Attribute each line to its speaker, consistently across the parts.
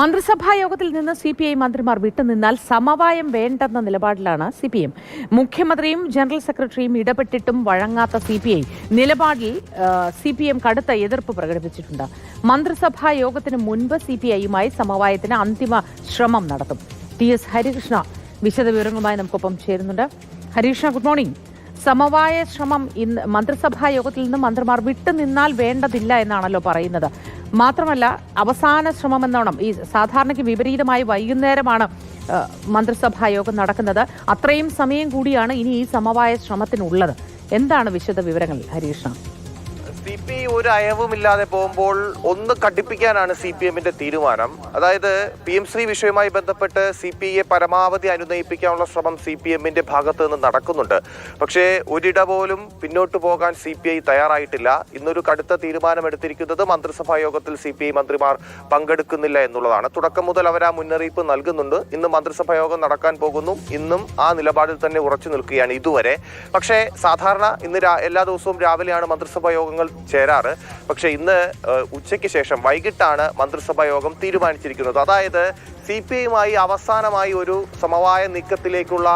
Speaker 1: മന്ത്രിസഭാ യോഗത്തിൽ നിന്ന് സി പി ഐ മന്ത്രിമാർ വിട്ടുനിന്നാൽ സമവായം വേണ്ടെന്ന നിലപാടിലാണ് സി പി എം. മുഖ്യമന്ത്രിയും ജനറൽ സെക്രട്ടറിയും ഇടപെട്ടിട്ടും വഴങ്ങാത്ത സി പി ഐ നിലപാടിൽ സി പി എം കടുത്ത എതിർപ്പ് പ്രകടിപ്പിച്ചിട്ടുണ്ട്. മന്ത്രിസഭാ യോഗത്തിന് മുൻപ് സി പി ഐയുമായി സമവായത്തിന് അന്തിമ ശ്രമം നടത്തും. ടി എസ് ഹരികൃഷ്ണ വിശദവിവരങ്ങളുമായി നമുക്കൊപ്പം ചേരുന്നുണ്ട്. Harikrishna good morning. സമവായ ശ്രമം ഇന്ന് മന്ത്രിസഭാ യോഗത്തിൽ നിന്ന് മന്ത്രിമാർ വിട്ടുനിന്നാൽ വേണ്ടതില്ല എന്നാണല്ലോ പറയുന്നത്. മാത്രമല്ല അവസാന ശ്രമമെന്നോണം ഈ സാധാരണയ്ക്ക് വിപരീതമായി വൈകുന്നേരമാണ് മന്ത്രിസഭാ യോഗം നടക്കുന്നത്. അത്രയും സമയം കൂടിയാണ് ഇനി ഈ സമവായ ശ്രമത്തിനുള്ളത്. എന്താണ് വിശദ വിവരങ്ങൾ ഹരീഷ്ണ
Speaker 2: സി പി ഒരു അയവുമില്ലാതെ പോകുമ്പോൾ ഒന്ന് കടുപ്പിക്കാനാണ് സി പി എമ്മിന്റെ തീരുമാനം. അതായത് പി എം ശ്രീ വിഷയവുമായി ബന്ധപ്പെട്ട് സി പി ഐയെ പരമാവധി അനുനയിപ്പിക്കാനുള്ള ശ്രമം സി പി എമ്മിന്റെ ഭാഗത്ത് നിന്ന് നടക്കുന്നുണ്ട്. പക്ഷേ ഒരിട പോലും പിന്നോട്ട് പോകാൻ സി പി ഐ തയ്യാറായിട്ടില്ല. ഇന്നൊരു കടുത്ത തീരുമാനമെടുത്തിരിക്കുന്നത് മന്ത്രിസഭാ യോഗത്തിൽ സി പി ഐ മന്ത്രിമാർ പങ്കെടുക്കുന്നില്ല എന്നുള്ളതാണ്. തുടക്കം മുതൽ അവർ ആ മുന്നറിയിപ്പ് നൽകുന്നുണ്ട്. ഇന്ന് മന്ത്രിസഭാ യോഗം നടക്കാൻ പോകുന്നു. ഇന്നും ആ നിലപാടിൽ തന്നെ ഉറച്ചു നിൽക്കുകയാണ് ഇതുവരെ. പക്ഷേ സാധാരണ ഇന്ന് എല്ലാ ദിവസവും രാവിലെയാണ് മന്ത്രിസഭാ യോഗങ്ങൾ ചേരാറ്. പക്ഷേ ഇന്ന് ഉച്ചയ്ക്ക് ശേഷം വൈകിട്ടാണ് മന്ത്രിസഭാ യോഗം തീരുമാനിച്ചിരിക്കുന്നത്. അതായത് സി പി ഐയുമായി അവസാനമായി ഒരു സമവായ നീക്കത്തിലേക്കുള്ള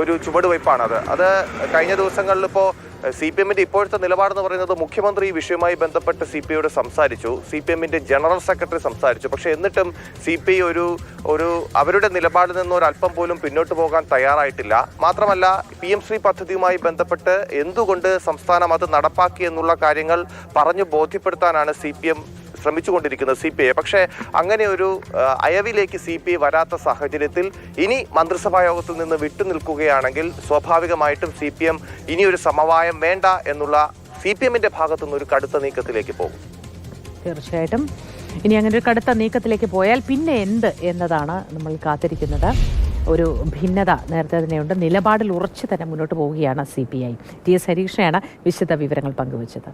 Speaker 2: ഒരു ചുവടുവയ്പ്പാണത് അത് കഴിഞ്ഞ ദിവസങ്ങളിൽ ഇപ്പോൾ സി പി എമ്മിന്റെ ഇപ്പോഴത്തെ നിലപാടെന്ന് പറയുന്നത് മുഖ്യമന്ത്രി ഈ വിഷയവുമായി ബന്ധപ്പെട്ട് സി പി ഐയോട് സംസാരിച്ചു. സി പി എമ്മിന്റെ ജനറൽ സെക്രട്ടറി സംസാരിച്ചു. പക്ഷേ എന്നിട്ടും സി പി ഐ ഒരു ഒരു അവരുടെ നിലപാടിൽ നിന്ന് ഒരു അല്പം പോലും പിന്നോട്ട് പോകാൻ തയ്യാറായിട്ടില്ല. മാത്രമല്ല പി എം ശ്രീ പദ്ധതിയുമായി ബന്ധപ്പെട്ട് എന്തുകൊണ്ട് സംസ്ഥാനം അത് നടപ്പാക്കി എന്നുള്ള കാര്യങ്ങൾ പറഞ്ഞു ബോധ്യപ്പെടുത്താനാണ് സി പി എം ശ്രമിച്ചുകൊണ്ടിരിക്കുന്നത് സി പി ഐ. പക്ഷേ അങ്ങനെ ഒരു അയവിലേക്ക് സി പി ഐ വരാത്ത സാഹചര്യത്തിൽ ഇനി മന്ത്രിസഭാ യോഗത്തിൽ നിന്ന് വിട്ടുനിൽക്കുകയാണെങ്കിൽ സ്വാഭാവികമായിട്ടും സി പി എം ഇനിയൊരു സമവായം വേണ്ട എന്നുള്ള സി പി എമ്മിന്റെ ഭാഗത്തുനിന്ന് ഒരു കടുത്ത നീക്കത്തിലേക്ക് പോകും.
Speaker 1: തീർച്ചയായിട്ടും. ഇനി അങ്ങനെ ഒരു കടുത്ത നീക്കത്തിലേക്ക് പോയാൽ പിന്നെ എന്ത് എന്നതാണ് നമ്മൾ കാത്തിരിക്കുന്നത്. ഒരു ഭിന്നത നേരത്തെ തന്നെയുണ്ട്. നിലപാടിൽ ഉറച്ചു തന്നെ മുന്നോട്ട് പോവുകയാണ് C P I. T S ഹരീഷയാണ് വിശദ വിവരങ്ങൾ പങ്കുവച്ചത്.